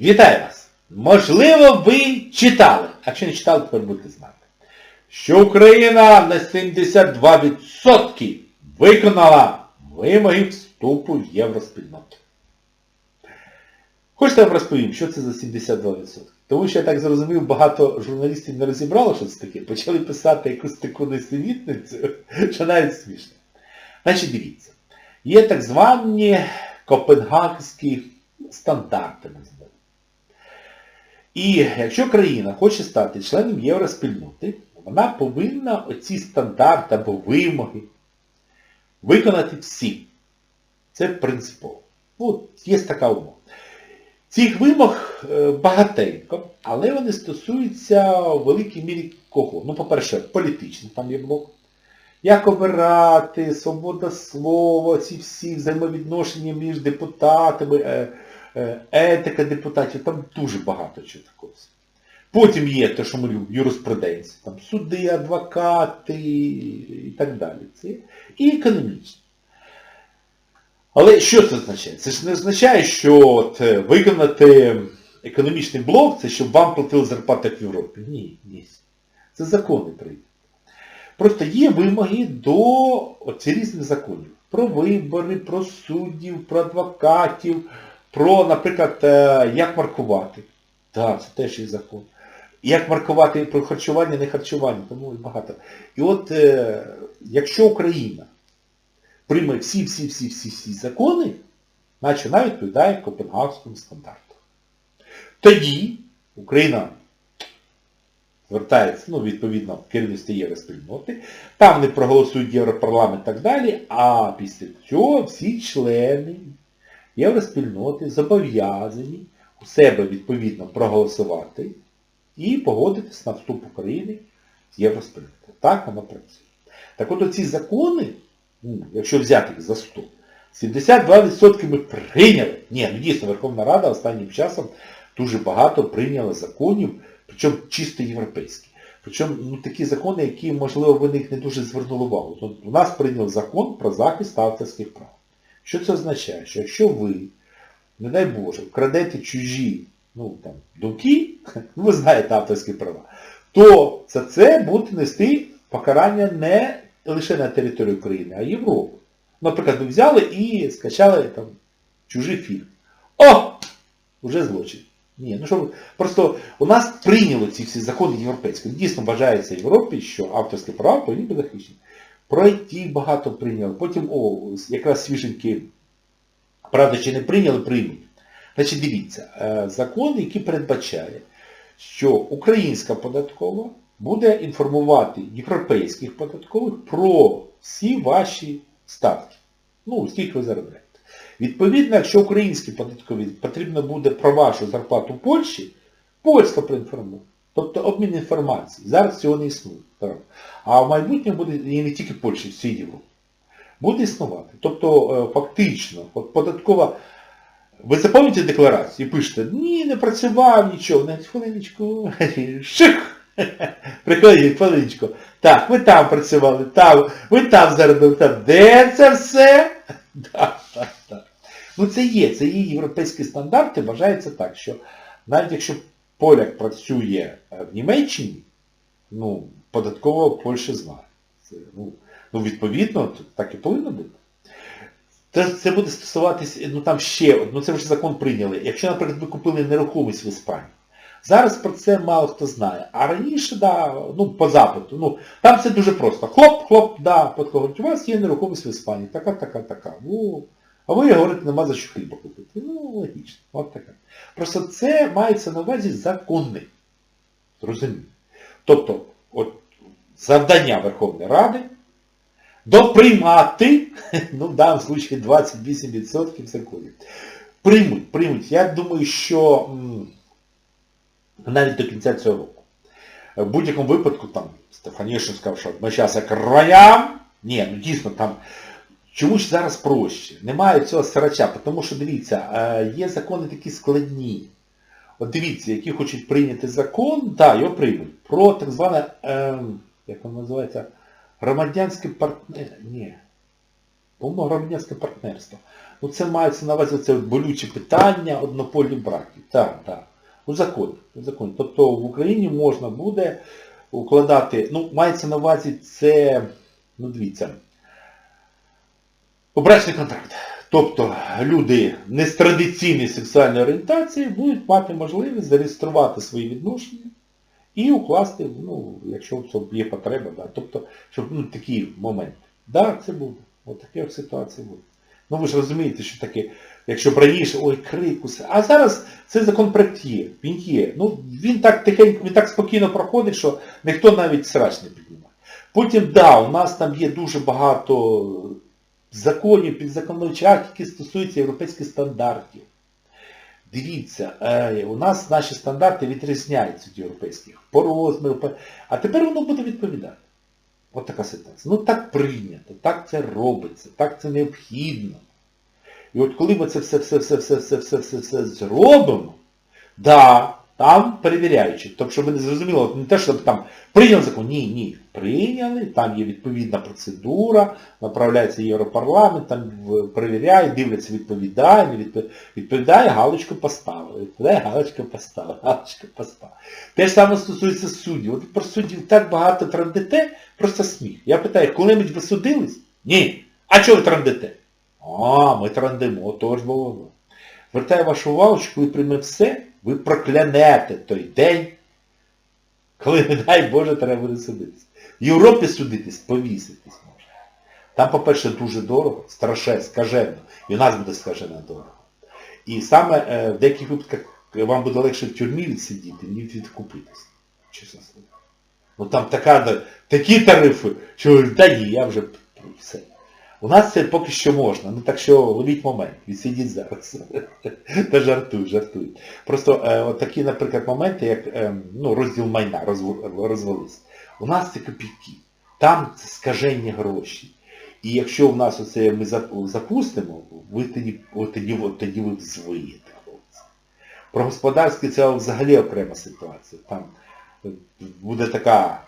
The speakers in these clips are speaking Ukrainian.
Вітаю вас! Можливо, ви читали, а якщо не читали, тепер будете знати, що Україна на 72% виконала вимоги вступу в євроспільноту. Хочете я вам розповім, що це за 72%? Тому що я так зрозумів, багато журналістів не розібрало, що це таке. Почали писати якусь таку несенітницю, що навіть смішно. Значить, дивіться. Є так звані копенгагенські стандарти. І якщо країна хоче стати членом євроспільноти, вона повинна оці стандарти або вимоги виконати всі. Це принципово. Ну, є така умова. Цих вимог е, багатенько, але вони стосуються в великій мірі кого? Ну, по-перше, політичний там є блок. Як обирати, свобода слова, ці всі взаємовідношення між депутатами, е, етика депутатів, там дуже багато чого такого. Потім є те, що ми любимо, юриспруденція, там суди, адвокати і так далі. Це. І економічні. Але що це означає? Це ж не означає, що от, е, виконати економічний блок, це щоб вам платили зарплату як в Європі. Ні, ні. Це закони прийдуть. Просто є вимоги до оці різних законів. Про вибори, про суддів, про адвокатів, про, наприклад, е, як маркувати. Так, це теж є закон. Як маркувати про харчування, не харчування, тому і багато. І от е, якщо Україна прийме всі-всі-всі-всі закони, значить вона відповідає Копенгагському стандарту. Тоді Україна звертається, ну, відповідно, керівництво Євроспільноти, там не проголосують Європарламент і так далі, а після цього всі члени Євроспільноти зобов'язані у себе відповідно проголосувати і погодитись на вступ України в Євроспільноту. Так воно працює. Так от оці закони, ну, якщо взяти їх за 100, 72% ми прийняли. Ні, ну дійсно, Верховна Рада останнім часом дуже багато прийняла законів, причому чисто європейські. Причому ну, такі закони, які, можливо, ви них не дуже звернули увагу. У нас прийняв закон про захист авторських прав. Що це означає? Що якщо ви, не дай Боже, вкрадете чужі ну, там, думки, ви знаєте авторські права, то за це будете нести покарання не лише на території України, а Європи. Наприклад, ви взяли і скачали там чужий фільм. О! Уже злочин. Ні, ну що ви- просто у нас прийняло ці всі закони європейські. Дійсно вважається в Європі, що авторські права повинні бути захищені. Про IT багато прийняли. Потім, о, якраз свіженькі, правда, чи не прийняли, приймуть. Значить, дивіться, е, закон, який передбачає, що українська податкова буде інформувати європейських податкових про всі ваші статки. Ну, скільки ви заробляєте. Відповідно, якщо українські податкові потрібно буде про вашу зарплату в Польщі, Польська проінформує. Тобто обмін інформацією. Зараз цього не існує. А в майбутньому буде і не тільки Польщі, всій Європі. Буде існувати. Тобто е, фактично, от податкова... Ви заповните декларацію і пишете, ні, не працював нічого, навіть хвилиночку, ших! Приходить, хвилиночку. Так, ви там працювали, там, ви там заробили, там. Де це все? Ну це є, це є європейські стандарти, вважається так, що навіть якщо поляк працює е, в Німеччині, ну, податково Польща знає. Це, ну, ну, відповідно, так і повинно бути. Це, це буде стосуватись, ну там ще, ну це вже закон прийняли. Якщо, наприклад, ви купили нерухомість в Іспанії, зараз про це мало хто знає. А раніше, да, ну, по запиту, ну, там все дуже просто. Хлоп, хлоп, да, подходить, у вас є нерухомість в Іспанії, така, така, така. Ну, а ви говорите, нема за що хліба купити. Ну, логічно, от така. Просто це мається на увазі закони. Зрозуміло. Тобто, от завдання Верховної Ради доприймати, ну в даному случаї 28% законів. Приймуть, приймуть. Я думаю, що м, навіть до кінця цього року. В будь-якому випадку там Стефанішин сказав, що ми зараз як роям. Ні, ну дійсно там чомусь зараз проще. Немає цього срача, тому що дивіться, е, є закони такі складні. От дивіться, які хочуть прийняти закон, так, його приймуть. Про так зване, е, як воно називається, громадянське партнер... Ні. По-моєму, громадянське партнерство. Ну це мається на увазі це болюче питання однополі браків. Так, так. У законі. У законі. Тобто в Україні можна буде укладати, ну, мається на увазі це, ну дивіться, обрачний контракт. Тобто люди не з традиційної сексуальної орієнтації будуть мати можливість зареєструвати свої відношення і укласти, ну, якщо є потреба, да. тобто, щоб ну, такі моменти. Так, да, це буде. От ситуація буде. Ну ви ж розумієте, що таке, якщо б раніше, ой, крикус. А зараз цей законопроект є, він є. Ну, він так тихенько, він так спокійно проходить, що ніхто навіть срач не піднімає. Потім, да, у нас там є дуже багато законів, підзаконних актів, які стосуються європейських стандартів. Дивіться, е, у нас наші стандарти відрізняються від європейських по розміру, по... а тепер воно буде відповідати. От така ситуація. Ну так прийнято, так це робиться, так це необхідно. І от коли ми це все-все-все-все-все-все-все зробимо, да, там перевіряючи. Тобто, щоб ви не зрозуміли, не те, що там прийняли закон, ні, ні, прийняли, там є відповідна процедура, направляється Європарламент, там перевіряє, дивляться, відповідає, не відповідає, відповідає, галочку поставили, відповідає, галочку поставили, галочку поставили. Те ж саме стосується суддів. От про суддів так багато трандите, просто сміх. Я питаю, коли-небудь ви судились? Ні. А чого ви трандите? А, ми трандимо, то ж було. Звертаю вашу увагу, що коли прийме все, ви проклянете той день, коли, не дай Боже, треба буде судитись. В Європі судитись, повіситись можна. Там, по-перше, дуже дорого, страше, скажено. І у нас буде скажено дорого. І саме е, в деяких випадках вам буде легше в тюрмі відсидіти, ніж відкупитись. Чесно слово. Ну там така, такі тарифи, що та ні, я вже все. У нас це поки що можна, ну так що ловіть момент, відсидіть зараз. Та жартуй, жартуй. Просто е, от такі, наприклад, моменти, як е, ну, розділ майна розв- розвелись. У нас це копійки. Там це скажені гроші. І якщо в нас оце ми запустимо, ви тоді, тоді, тоді ви взвиєте, хлопці. Про господарське це взагалі окрема ситуація. Там е, буде така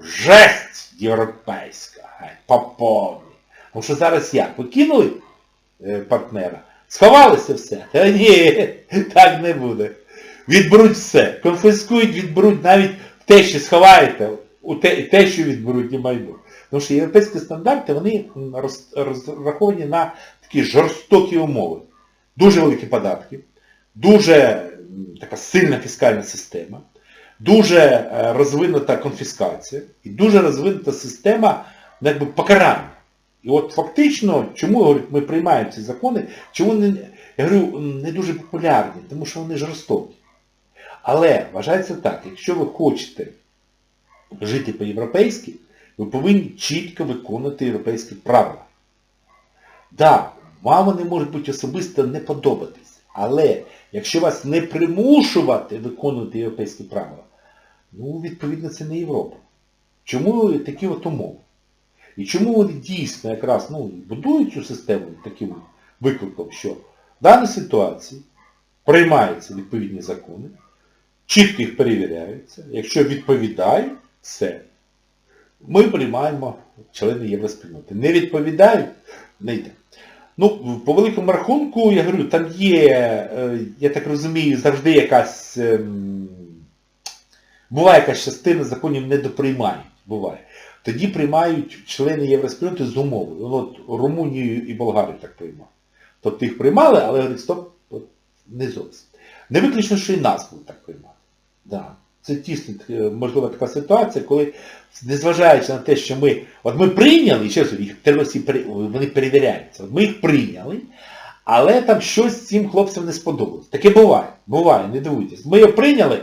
жесть європейська, по повній. Тому що зараз як? Ви кинули е, партнера? Сховалися все? Та ні, так не буде. Відберуть все. Конфіскують, відберуть навіть те, що сховаєте, у те, те, що відберуть і майно. Тому що європейські стандарти, вони розраховані на такі жорстокі умови. Дуже великі податки, дуже така сильна фіскальна система, дуже е, розвинута конфіскація і дуже розвинута система ну, якби, покарання. І от фактично, чому ми приймаємо ці закони, чому вони, я говорю, не дуже популярні, тому що вони жорстокі. Але вважається так, якщо ви хочете жити по-європейськи, ви повинні чітко виконувати європейські правила. Так, вам вони можуть бути особисто не подобатись. Але якщо вас не примушувати виконувати європейські правила, ну, відповідно, це не Європа. Чому такі от умови? І чому вони дійсно якраз ну, будують цю систему таким викликом, що в даній ситуації приймаються відповідні закони, чітко їх перевіряються, якщо відповідають, все. Ми приймаємо члени євроспільноти. Не відповідають, не йде. Ну, по великому рахунку, я говорю, там є, е, я так розумію, завжди якась, ем, буває якась частина законів не доприймають, буває. Тоді приймають члени євроспільноти з умовою. Ну, От Румунію і Болгарію так приймали. Тобто їх приймали, але говорять, стоп, от, не зовсім. Не виключно, що і нас будуть так приймати. Да. Це тісно, е, можливо, така ситуація, коли, незважаючи на те, що ми, от ми прийняли, ще їх треба вони перевіряються, от ми їх прийняли, але там щось цим хлопцям не сподобалось. Таке буває, буває, не дивуйтесь. Ми його прийняли,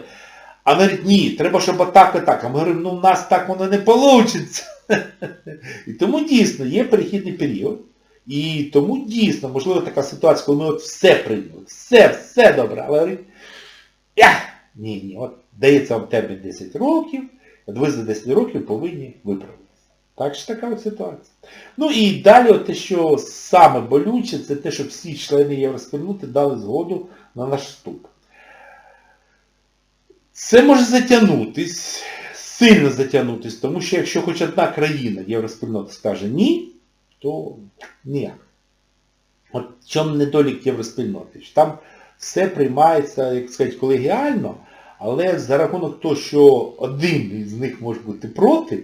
а говорять, ні, треба, щоб отак і так. А ми говоримо, ну в нас так воно не вийде. І тому дійсно є перехідний період. І тому дійсно, можливо, така ситуація, коли ми от все прийняли, все, все добре, але говорить, ні, ні, от дається вам термін 10 років, от ви за 10 років повинні виправитися. Так що така от ситуація. Ну і далі от те, що саме болюче, це те, що всі члени Євроспільноти дали згоду на наш вступ. Це може затягнутись, сильно затягнутись, тому що якщо хоч одна країна Євроспільноти скаже ні, то ніяк. От в чому недолік євроспільноти? Там все приймається, як сказати, колегіально, але за рахунок того, що один із них може бути проти,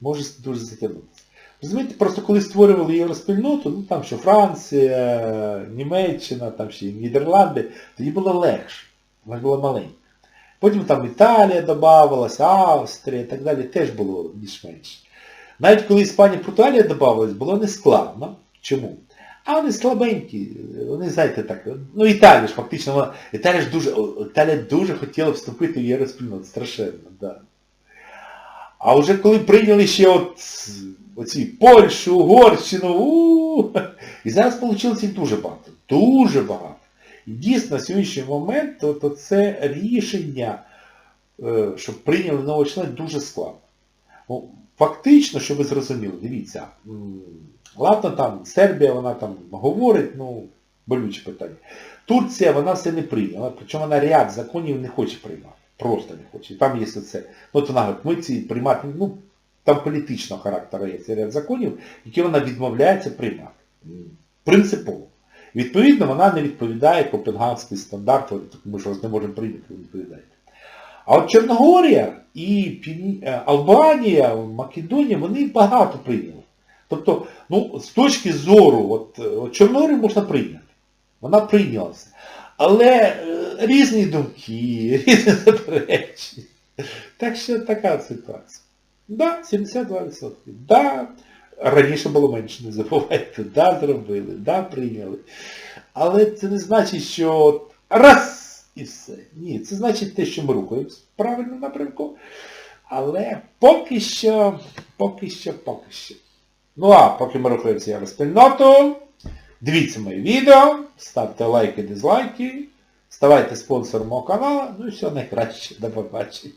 може дуже затягнутися. Розумієте, просто коли створювали євроспільноту, ну там що Франція, Німеччина, там ще Нідерланди, тоді було легше. Вона була маленька. Потім там Італія додавалася, Австрія і так далі, теж було більш-менш. Навіть коли Іспанія Португалія додавалась, було не складно. Чому? А вони слабенькі, вони, знаєте, так, ну Італія ж фактично, вона, Італія ж дуже, Італія дуже хотіла вступити в євроспільноту, страшенно, да. А вже коли прийняли ще от оці Польщу, Угорщину, у і зараз вийшло дуже багато. Дуже багато. Дійсно на сьогоднішній момент то, то це рішення, е, щоб прийняли нового члена, дуже складно. Фактично, щоб ви зрозуміли, дивіться, ладно там, Сербія, вона там говорить, ну, болюче питання. Турція, вона все не прийняла, причому вона ряд законів не хоче приймати. Просто не хоче. Там є це. Ну, вона говорить, ми ці приймати, ну, там політичного характеру є цей ряд законів, які вона відмовляється приймати. Принципово. Відповідно, вона не відповідає Копенгагський стандарт, ми ж вас не можемо прийняти, відповідаєте. А от Чорногорія і е, Албанія, Македонія, вони багато прийняли. Тобто, ну, з точки зору, от, е, от Чорногорію можна прийняти. Вона прийнялася. Але е, різні думки, різні заперечення. Так що така ситуація. Да, 72%. Да, раніше було менше, не забувайте. Да, зробили, да, прийняли. Але це не значить, що раз і все. Ні, це значить те, що ми рухаємось в правильному напрямку. Але поки що, поки що, поки що. Ну а поки ми рухаємося я спільноту, дивіться мої відео, ставте лайки, дизлайки, ставайте спонсором мого каналу, ну і все найкраще. До побачення.